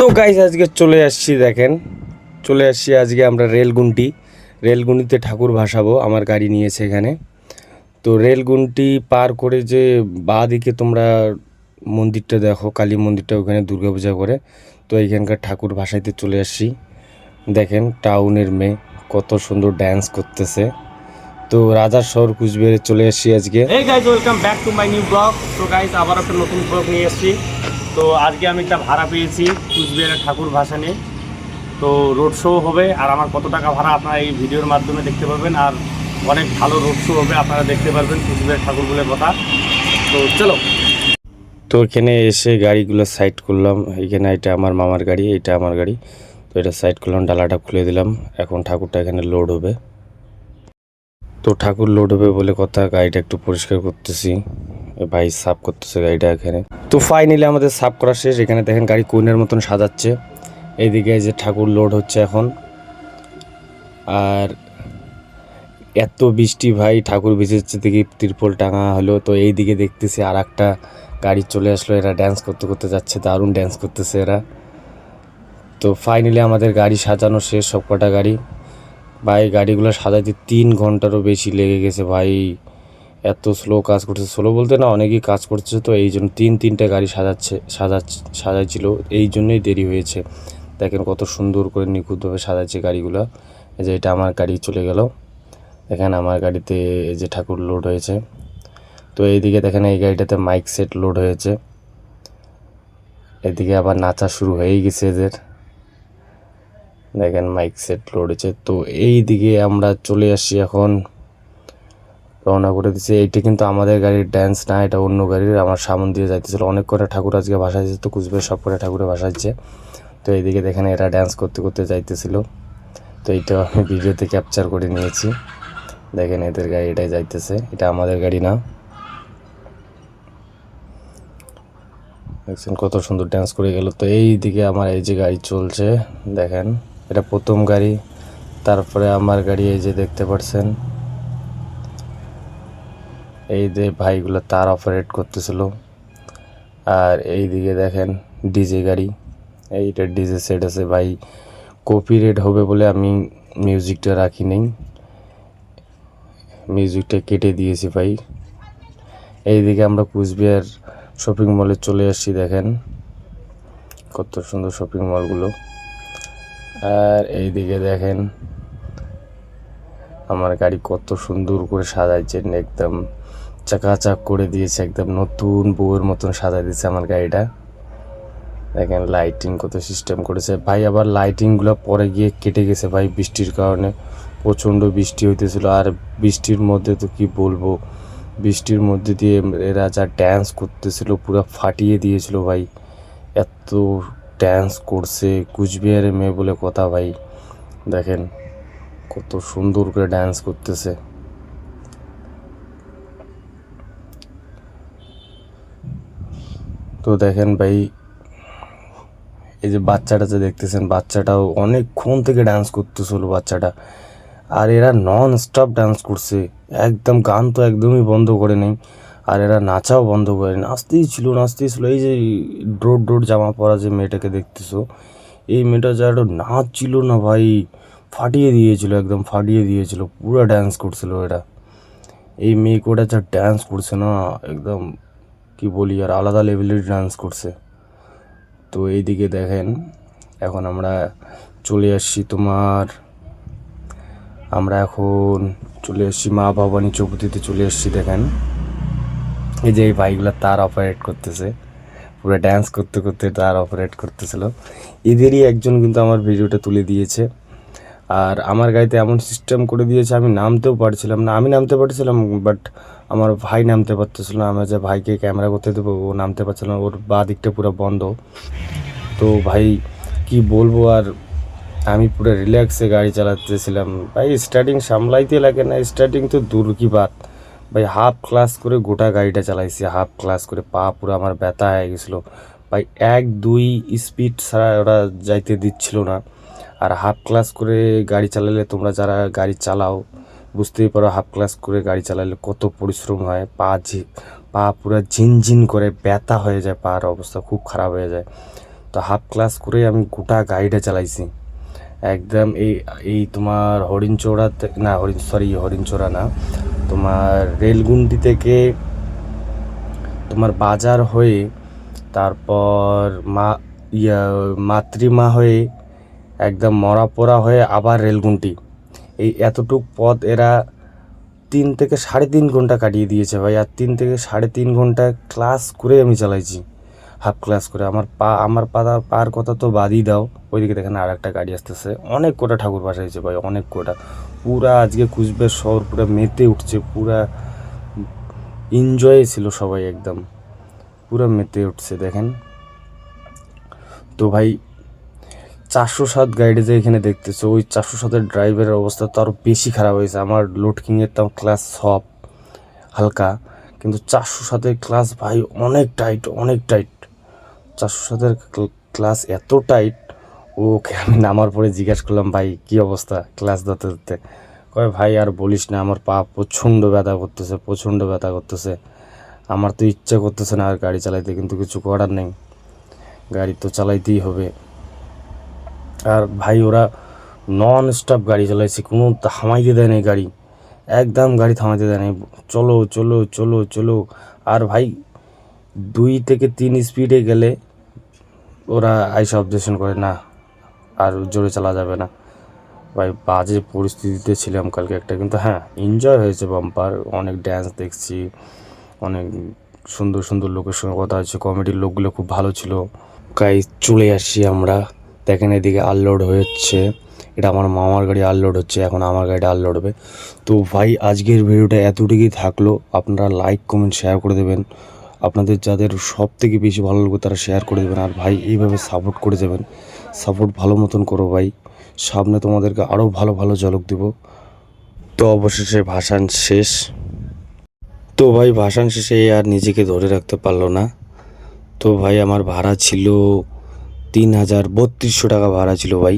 তো গাইস আজকে চলে আসছি দেখেন। চলে আসছি আজকে আমরা রেলগুন্টি। রেলগুন্টিতে ঠাকুর ভাসাবো, আমার গাড়ি নিয়েছে এখানে। তো রেলগুন্টি পার করে যে বাঁ দিকে তোমরা মন্দিরটা দেখো, কালী মন্দিরটা ওখানে দুর্গাপূজা করে। তো এইখানকার ঠাকুর ভাসাইতে চলে আসছি। দেখেন টাউনের মেয়ে কত সুন্দর ড্যান্স করতেছে। তো রাজার শহর কুচবিহারে চলে আসছি আজকে। এই guys welcome back to my new vlog তো গাইজ আবার একটা নতুন ব্লগ নিয়ে এসেছি তো আজকে আমি একটা ভাড়া পেয়েছি কুচবিহারের ঠাকুর ভাসানে। তো রোড শো হবে, আর আমার কত টাকা ভাড়া আপনারা এই ভিডিওর মাধ্যমে দেখতে পারবেন, আর অনেক ভালো রোড শো হবে, আপনারা দেখতে পারবেন কুচবিহার ঠাকুরগুলোর কথা। তো চলো। তো এখানে এসে গাড়িগুলো সাইড করলাম, এখানে এটা আমার মামার গাড়ি, এটা আমার গাড়ি। তো এটা সাইড করলাম, ডালাটা খুলে দিলাম, এখন ঠাকুরটা এখানে লোড হবে। তো ঠাকুর লোড হবে বলে কথা, গাড়িটা একটু পরিষ্কার করতেছি। ভাই সাফ করতেছে গাড়িটা এখানে। তো ফাইনালি আমাদের সাফ করা শেষ। এখানে দেখেন গাড়ি কোনের মতন সাজাচ্ছে। এইদিকে যে ঠাকুর লোড হচ্ছে এখন। আর এত বৃষ্টি ভাই, ঠাকুর ভিজেছে দেখি তিরপল টাঙা হলো। তো এই দিকে দেখতেছি আর একটা গাড়ি চলে আসলো। এরা ড্যান্স করতে করতে যাচ্ছে, দারুণ ড্যান্স করতেছে এরা। তো ফাইনালি আমাদের গাড়ি সাজানো শেষ সব কটা গাড়ি। ভাই, গাড়িগুলো সাজাইতে তিন ঘন্টারও বেশি লেগে গেছে ভাই। এত স্লো কাজ করছে। স্লো বলতে না অনেকেই কাজ করছে তো, এই জন্য তিন, তিনটে গাড়ি সাজাচ্ছে সাজাচ্ছে সাজাইছিল, এই জন্যই দেরি হয়েছে। দেখেন কত সুন্দর করে নিখুঁতভাবে সাজাচ্ছে গাড়িগুলো। এই যে এটা আমার গাড়ি চলে গেল। দেখেন আমার গাড়িতে এই যে ঠাকুর লোড হয়েছে। তো এইদিকে দেখেন এই গাড়িটাতে মাইক সেট লোড হয়েছে। এদিকে আবার নাচা শুরু হয়েই গেছে এদের। দেখেন মাইক সেট লোড হয়েছে। তো এই দিকে আমরা চলে আসি এখন রওনা করে দিচ্ছি এইটা কিন্তু আমাদের গাড়ির ড্যান্স না, এটা অন্য গাড়ির। আমার সামন দিয়ে যাইতেছিল। অনেক করে ঠাকুর আজকে ভাসাইছে তো কুচবিহার সব করে ঠাকুরে ভাসাইছে তো এইদিকে দেখেন এরা ড্যান্স করতে করতে যাইতেছিল। তো এইটা আমি ভিডিওতে ক্যাপচার করে নিয়েছি। দেখেন এদের গাড়ি এটাই যাইতেছে। এটা আমাদের গাড়ি না। দেখছেন কত সুন্দর ড্যান্স করে গেল। তো এই দিকে আমার এই যে গাড়ি চলছে, দেখেন। এটা প্রথম গাড়ি, তারপরে আমার গাড়ি এই যে দেখতে পাচ্ছেন এই যে ভাইগুলো তার অপারেট করতেছিল। আর এই দিকে দেখেন ডিজে গাড়ি। এইটা ডিজে সেট আছে ভাই। কপি রেট হবে বলে আমি মিউজিকটা রাখি নেই। মিউজিকটা কেটে দিয়েছি ভাই। এইদিকে আমরা কুচবিহার শপিং মলে চলে আসছি দেখেন। কত সুন্দর শপিং মলগুলো আর এইদিকে দেখেন, আমার গাড়ি কত সুন্দর করে সাজাইছেন একদম। চাকাচাক করে দিয়েছে, একদম নতুন বউয়ের মতন সাজাই দিয়েছে আমার গাড়িটা। দেখেন লাইটিং কত সিস্টেম করেছে। ভাই, আবার লাইটিংগুলো পরে গিয়ে কেটে গেছে ভাই বৃষ্টির কারণে। প্রচণ্ড বৃষ্টি হইতেছিল। আর বৃষ্টির মধ্যে তো কি বলব? বৃষ্টির মধ্যে দিয়ে এরা যা ড্যান্স করতেছিল, পুরো ফাটিয়ে দিয়েছিল ভাই। এত ড্যান্স করছে, কুচবিহারের মেয়ে বলে কথা ভাই। দেখেন কত সুন্দর করে ড্যান্স করতেছে। তো দেখেন ভাই, এই যে বাচ্চাটা যে দেখতেছেন, বাচ্চাটাও অনেকক্ষণ থেকে ডান্স করতেছিল বাচ্চাটা। আর এরা নন স্টপ ডান্স করছে, একদম গান তো একদমই বন্ধ করে নেই, আর এরা নাচাও বন্ধ করে নাচতেই ছিল নাচতেই ছিল। এই যে ড্রোড ড্রোড জামা পরা যে মেয়েটাকে দেখতেছো, এই মেয়েটা যা নাচ ছিল না ভাই, ফাটিয়ে দিয়েছিল, একদম ফাটিয়ে দিয়েছিল, পুরো ড্যান্স করছিল এরা। এই মেয়ে কোটা যা ড্যান্স করছে না, একদম কি বলি, আর আলাদা লেভেলের ডান্স করছে। তো এইদিকে দেখেন, এখন আমরা চলে আসছি তোমার, আমরা এখন চলে এসেছি মা ভবানী চৌপতিতে চলে এসেছি দেখেন। এই যে এই বাইকগুলো তার অপারেট করতেছে, পুরো ড্যান্স করতে করতে তার অপারেট করতেছিল। এদেরই একজন কিন্তু আমার ভিডিওটা তুলে দিয়েছে। আর আমার গাড়িতে এমন সিস্টেম করে দিয়েছে, আমি নামতেও পারছিলাম না। আমি নামতে পারছিলাম বাট আমার ভাই নামতে পারতেছিল না। আমি যে ভাইকে ক্যামেরা করতে দেবো, ও নামতে পারছিল না। ওর বা দিকটা পুরো বন্ধ। তো ভাই, কি বলব আর? আমি পুরো রিল্যাক্সে গাড়ি চালাতেছিলাম। ভাই স্টার্টিং সামলাইতে লাগে না। স্টার্টিং তো দূর কি বাত। ভাই হাফ ক্লাস করে গোটা গাড়িটা চালাইছি। হাফ ক্লাস করে পা পুরো আমার ব্যথা হয়ে গেছিল। ভাই, এক, দুই স্পিড ছাড়া ওরা যাইতে দিচ্ছিল না। আর হাফ ক্লাস করে গাড়ি চালালে তোমরা যারা গাড়ি চালাও, বুঝতেই পারো হাফ ক্লাস করে গাড়ি চালালে কত পরিশ্রম হয়, পা ঝি, পা পুরো ঝিনঝিন করে ব্যথা হয়ে যায়, পার অবস্থা খুব খারাপ হয়ে যায়। তো হাফ ক্লাস করে আমি গোটা গাড়িটা চালাইছি। একদম এই এই তোমার হরিণচোড়া না, হরিণ সরি হরিণচোড়া না, তোমার রেলগুন্ডি থেকে তোমার বাজার হয়ে, তারপর মা, ইয়া, মাতৃমা হয়ে একদম মরাপোড়া হয়ে আবার রেলগুন্টি। এই এতটুক পথ এরা তিন থেকে সাড়ে তিন ঘণ্টা কাটিয়ে দিয়েছে ভাই, আর তিন থেকে সাড়ে তিন ঘণ্টা ক্লাস করে আমি চালাইছি, হাফ ক্লাস করে। আমার পা আমার পা, পার কথা তো বাদই দাও। ওইদিকে দেখেন আর একটা গাড়ি আসতেছে। অনেক কোটা ঠাকুর বাসাইছে ভাই, অনেক কোটা। পুরা আজকে কুচবিহার শহর পুরো মেতে উঠছে, পুরা এনজয় ছিল সবাই একদম। পুরো মেতে উঠছে, দেখেন। তো ভাই চারশো সাত গাড়ি যে এখানে দেখতেছো, ওই চারশো সাতের ড্রাইভারের অবস্থা তো আরও বেশি খারাপ হয়েছে। আমার লোডকিংয়ের তো ক্লাস সব হালকা, কিন্তু চারশো সাতের ক্লাস ভাই অনেক টাইট অনেক টাইট চারশো সাতের ক্লাস এত টাইট ওকে আমি নামার পরে জিজ্ঞাসা করলাম, ভাই, কি অবস্থা ক্লাস ধরতে ধরতে? কয়, ভাই, আর বলিস না, আমার পা প্রচণ্ড ব্যথা করতেছে, প্রচণ্ড ব্যথা করতেছে। আমার তো ইচ্ছা করতেছে না আর গাড়ি চালাইতে, কিন্তু কিছু করার নেই। গাড়ি তো চালাইতেই হবে। আর ভাই, ওরা নন স্টপ গাড়ি চালাইছে, কোনো থামাইতে দেয় নাই গাড়ি। একদম গাড়ি থামাইতে দেয় নাই। চলো চলো চলো চলো। আর ভাই, দুই থেকে তিন স্পিডে গেলে ওরা আইসা অবজেকশন করে, না, আর জোরে চালা যাবে না। ভাই, বাজে পরিস্থিতিতে ছিলাম কালকে একটা, কিন্তু হ্যাঁ এনজয় হয়েছে বাম্পার অনেক ড্যান্স দেখছি, অনেক সুন্দর সুন্দর লোকের সঙ্গে কথা হচ্ছে কমেডির লোকগুলো খুব ভালো ছিল। গাই চলে আসি আমরা। দেখেন এদিকে আনলোড হয়ে হচ্ছে এটা আমার মামার গাড়ি আনলোড হচ্ছে, এখন আমার গাড়িটা আনলোড হবে। তো ভাই, আজকের ভিডিওটা এতটুকুই থাকল। আপনারা লাইক কমেন্ট শেয়ার করে দেবেন। আপনাদের যাদের সব থেকে বেশি ভালো লাগবে তারা শেয়ার করে দেবেন। আর ভাই, এইভাবে সাপোর্ট করে যাবেন সাপোর্ট ভালো মতন করো ভাই। সামনে তোমাদেরকে আরও ভালো ভালো ঝলক দেবো। তো অবশেষে ভাসান শেষ। তো ভাই, ভাসান শেষে আর নিজেকে ধরে রাখতে পারল না। তো ভাই, আমার ভাড়া ছিল তিন হাজার বত্রিশশো টাকা ভাড়া ছিল ভাই।